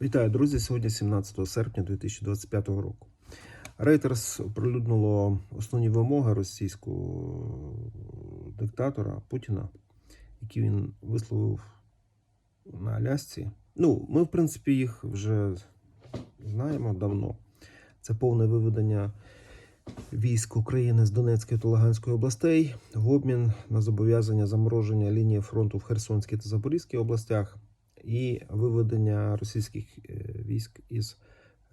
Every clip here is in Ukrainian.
Вітаю, друзі! Сьогодні 17 серпня 2025 року. Reuters оприлюднило основні вимоги російського диктатора Путіна, які він висловив на Алясці. Ну, ми, в принципі, їх вже знаємо давно. Це повне виведення військ України з Донецької та Луганської областей в обмін на зобов'язання замороження лінії фронту в Херсонській та Запорізькій областях і виведення російських е, військ із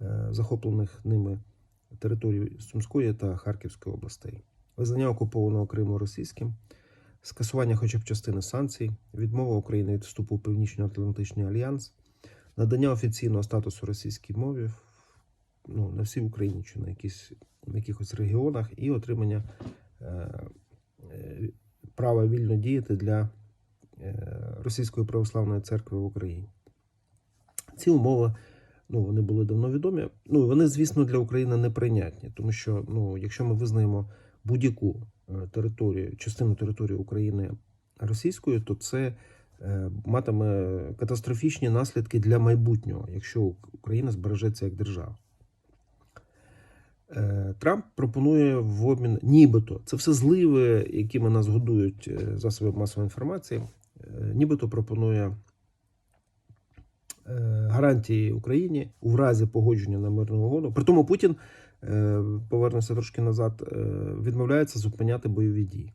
е, захоплених ними територій Сумської та Харківської областей, визнання окупованого Криму російським, скасування хоча б частини санкцій, відмова України від вступу у Північно-Атлантичний альянс, надання офіційного статусу російській мові ну, на всій Україні чи на якісь, якихось регіонах, і отримання е, е, права вільно діяти для Російської православної церкви в Україні. Ці умови ну, вони були давно відомі. Ну, вони, звісно, для України неприйнятні, тому що ну, якщо ми визнаємо будь-яку е, територію, частину території України російською, то це е, матиме катастрофічні наслідки для майбутнього, якщо Україна збережеться як держава. Е, Трамп пропонує в обмін, нібито це все зливи, якими нас годують е, засоби масової інформації. Е, Нібито пропонує е, гарантії Україні у разі погодження на мирну угоду. При тому Путін е, повернеться трошки назад, відмовляється зупиняти бойові дії.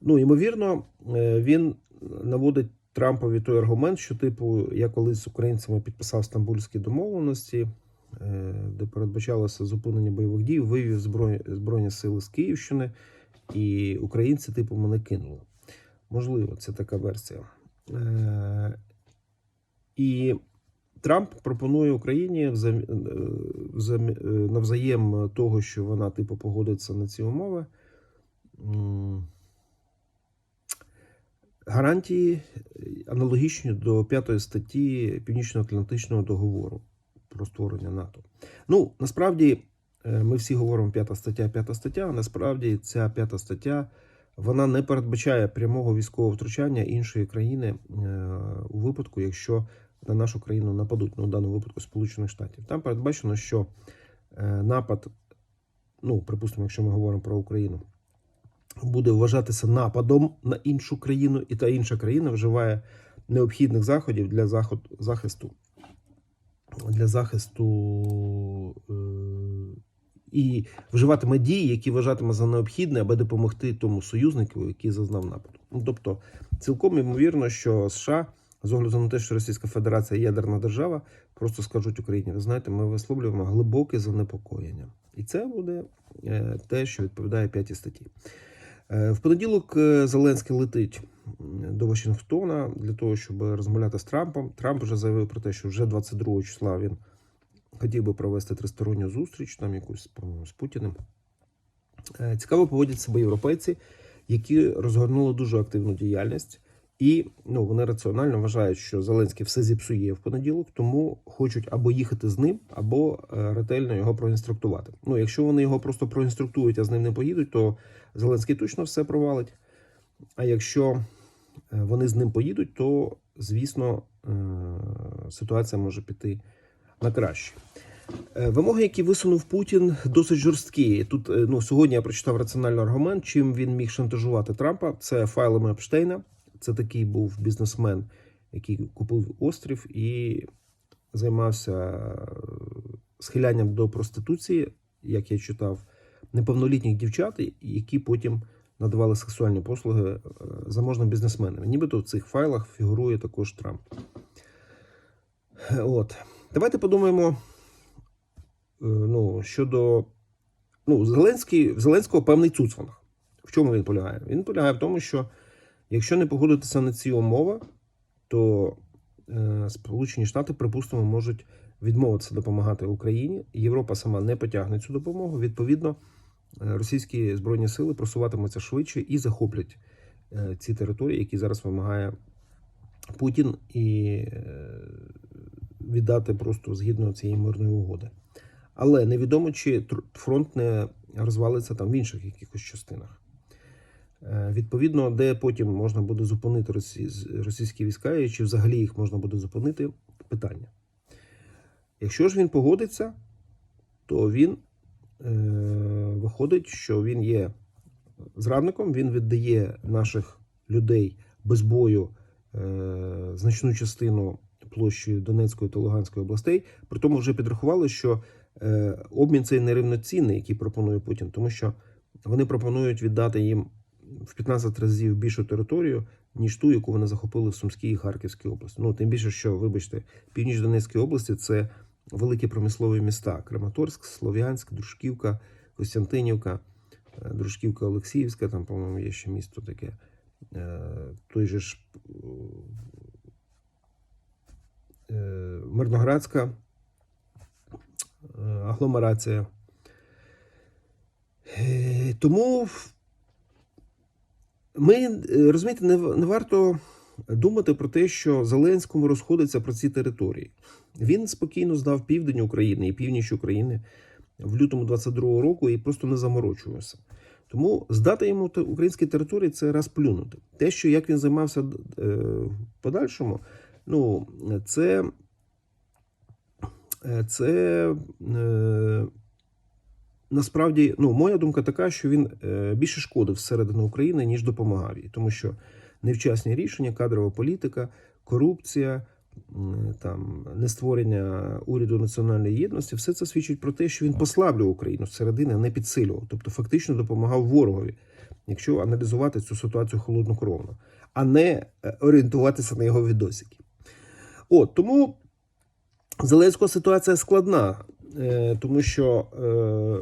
Ну, ймовірно, він наводить Трампові той аргумент, що, типу, я колись з українцями підписав стамбульські домовленості, де передбачалося зупинення бойових дій, вивів збройні, збройні сили з Київщини, і українці, типу, мене кинули. Можливо, це така версія. Е, І Трамп пропонує Україні е, е, навзаєм того, що вона, типу, погодиться на ці умови. Гарантії аналогічні до п'ятої статті Північно-Атлантичного договору про створення НАТО. Ну, насправді, ми всі говоримо п'ята стаття, п'ята стаття. а Насправді, ця п'ята стаття вона не передбачає прямого військового втручання іншої країни е, у випадку, якщо на нашу країну нападуть, ну, в даному випадку Сполучених Штатів. Там передбачено, що е, напад, ну, припустимо, якщо ми говоримо про Україну, буде вважатися нападом на іншу країну, і та інша країна вживає необхідних заходів для захисту. Для захисту е, і вживатиме дії, які вважатиме за необхідне, аби допомогти тому союзнику, який зазнав нападу. Ну тобто, цілком ймовірно, що США, з огляду на те, що Російська Федерація ядерна держава, просто скажуть Україні: ви знаєте, ми висловлюємо глибоке занепокоєння, і це буде е, те, що відповідає п'ятій статті. Е, В понеділок е, Зеленський летить до Вашингтона для того, щоб розмовляти з Трампом. Трамп вже заявив про те, що вже 22 числа він хотів би провести тристоронню зустріч, там якусь по-моєму, з Путіним. Е, Цікаво поводять себе європейці, які розгорнули дуже активну діяльність. І ну, вони раціонально вважають, що Зеленський все зіпсує в понеділок, тому хочуть або їхати з ним, або е, ретельно його проінструктувати. Ну, якщо вони його просто проінструктують, а з ним не поїдуть, то Зеленський точно все провалить. А якщо е, вони з ним поїдуть, то звісно ситуація може піти на краще. Е, Вимоги, які висунув Путін, досить жорсткі. Тут е, ну сьогодні я прочитав раціональний аргумент, чим він міг шантажувати Трампа. Це файлами Епштейна. Це такий був бізнесмен, який купив острів і займався е, схилянням до проституції, як я читав, неповнолітніх дівчат, які потім надавали сексуальні послуги заможним бізнесменам. Нібито в цих файлах фігурує також Трамп. От. Давайте подумаємо е, ну, щодо. Ну, Зеленський, в Зеленського певний цуцванг. В чому він полягає? Він полягає в тому, що якщо не погодитися на ці умови, то е, Сполучені Штати, припустимо, можуть відмовитися допомагати Україні. Європа сама не потягне цю допомогу. Відповідно, е, російські збройні сили просуватимуться швидше і захоплять е, ці території, які зараз вимагає Путін, і е, віддати просто згідно цієї мирної угоди. Але невідомо, чи фронт не розвалиться там в інших якихось частинах. Е, Відповідно, де потім можна буде зупинити росі- російські війська, і чи взагалі їх можна буде зупинити, питання. Якщо ж він погодиться, то він е, виходить, що він є зрадником, він віддає наших людей без бою е, значну частину площі Донецької та Луганської областей. При тому вже підрахували, що е, обмін цей нерівноцінний, який пропонує Путін, тому що вони пропонують віддати їм в 15 разів більшу територію, ніж ту, яку вони захопили в Сумській і Харківській області. Ну тим більше, що, вибачте, північ Донецької області це великі промислові міста: Краматорськ, Слов'янськ, Дружківка, Костянтинівка, е, Дружківка Олексіївська, там, по-моєму, є ще місто таке. Е, Той же ж Мирноградська е, агломерація. Е, Тому ми е, розумієте, не, варто думати про те, що Зеленському розходиться про ці території. Він спокійно здав південь України і північ України в лютому 22-го року і просто не заморочувався. Тому здати йому українські території це раз плюнути. Те, що як він займався е, в подальшому, ну це, е, це е, насправді, ну, моя думка така, що він е, більше шкодив всередину України, ніж допомагав їй, тому що невчасні рішення, кадрова політика, корупція, там нестворення уряду національної єдності, все це свідчить про те, що він послаблював Україну зсередини, а не підсилював, тобто фактично допомагав ворогові, якщо аналізувати цю ситуацію холоднокровно, а не е, орієнтуватися на його відосики. От тому Зеленського ситуація складна, е, тому що.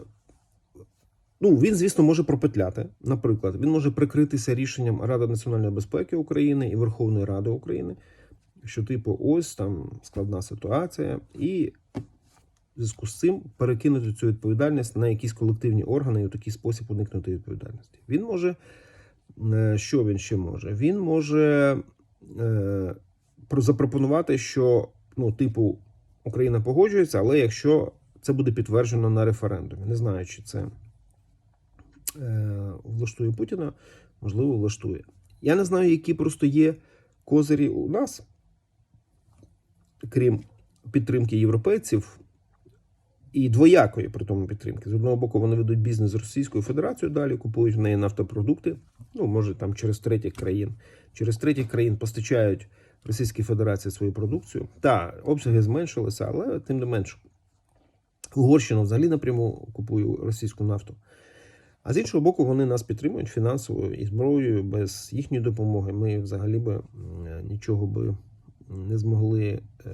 Е, Ну, він, звісно, може пропетляти. Наприклад, він може прикритися рішенням Ради національної безпеки України і Верховної Ради України, що, типу, ось там складна ситуація, і в зв'язку з цим перекинути цю відповідальність на якісь колективні органи і у такий спосіб уникнути відповідальності. Він може, е, що він ще може? Він може е, запропонувати, що, ну, типу, Україна погоджується, але якщо це буде підтверджено на референдумі, не знаю, чи це е, влаштує Путіна, можливо, влаштує. Я не знаю, які просто є козирі у нас, крім підтримки європейців, і двоякої при тому підтримки. З одного боку, вони ведуть бізнес з Російською Федерацією, далі купують в неї нафтопродукти, ну, може, там через третіх країн. Через третіх країн постачають Російській Федерації свою продукцію. Та, обсяги зменшилися, але тим не менше. Угорщина взагалі напряму купує російську нафту. А з іншого боку, вони нас підтримують фінансово і зброєю. Без їхньої допомоги ми взагалі би нічого би не змогли е,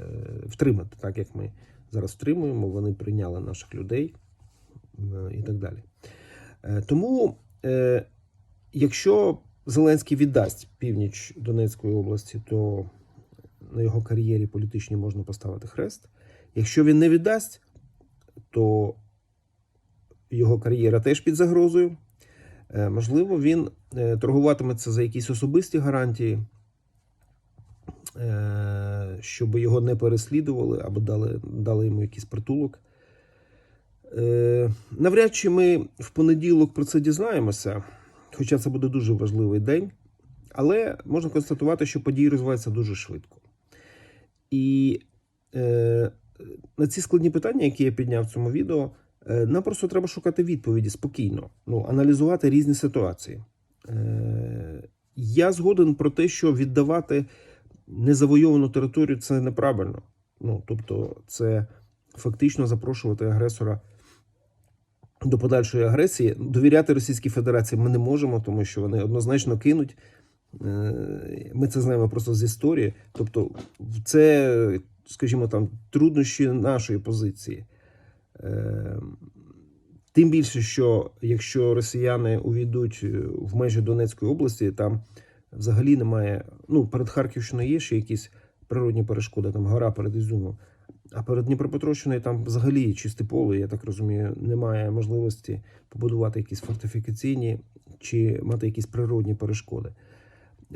втримати, так як ми зараз втримуємо. Вони прийняли наших людей е, і так далі. Е, Тому, е, якщо Зеленський віддасть північ Донецької області, то на його кар'єрі політичній можна поставити хрест. Якщо він не віддасть, то його кар'єра теж під загрозою. Е, Можливо, він е, торгуватиметься за якісь особисті гарантії, е, щоб його не переслідували або дали, дали йому якийсь притулок. Навряд чи ми в понеділок про це дізнаємося, хоча це буде дуже важливий день. Але можна констатувати, що події розвиваються дуже швидко. І е, на ці складні питання, які я підняв в цьому відео, е, нам просто треба шукати відповіді спокійно, ну, аналізувати різні ситуації. Е, я згоден про те, що віддавати незавойовану територію це неправильно. Ну, тобто, це фактично запрошувати агресора до подальшої агресії. Довіряти Російській Федерації ми не можемо, тому що вони однозначно кинуть. Е, Ми це знаємо просто з історії. Тобто, це, скажімо, там труднощі нашої позиції. Е, Тим більше, що якщо росіяни увійдуть е, в межі Донецької області, там взагалі немає. Ну, перед Харківщиною є ще якісь природні перешкоди, там гора перед Ізюмом. А перед Дніпропетровщиною там взагалі чисте поле, я так розумію, немає можливості побудувати якісь фортифікаційні чи мати якісь природні перешкоди.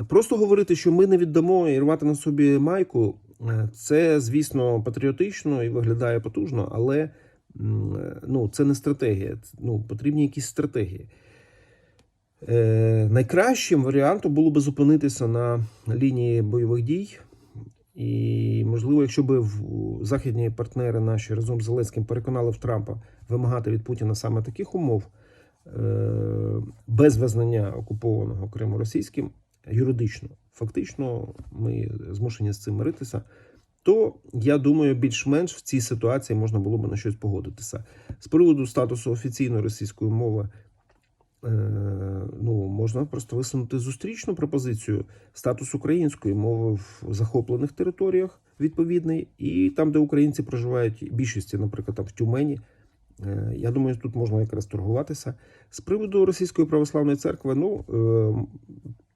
Просто говорити, що ми не віддамо і рвати на собі майку, е, це, звісно, патріотично і виглядає потужно, але ну, це не стратегія. Ну, потрібні якісь стратегії. Е, найкращим варіантом було би зупинитися на лінії бойових дій. І, можливо, якщо б західні партнери наші разом з Зеленським переконали в Трампа вимагати від Путіна саме таких умов е, без визнання окупованого Криму російським юридично. Фактично, ми змушені з цим миритися. То я думаю, більш-менш в цій ситуації можна було б на щось погодитися. З приводу статусу офіційної російської мови, е, можна просто висунути зустрічну пропозицію статус української мови в захоплених територіях відповідний, і там, де українці проживають більшості, наприклад, там в Тюмені. Е, Я думаю, тут можна якраз торгуватися. З приводу Російської православної церкви, ну е,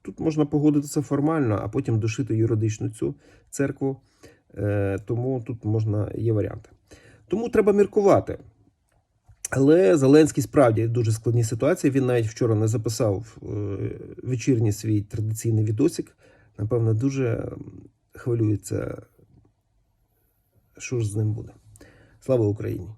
тут можна погодитися формально, а потім дошити юридично цю церкву. Е, Тому тут можна є варіанти. Тому треба міркувати. Але Зеленський справді дуже складні ситуації. Він навіть вчора не записав е, вечірній свій традиційний відосик. Напевно, дуже хвилюється, що ж з ним буде. Слава Україні!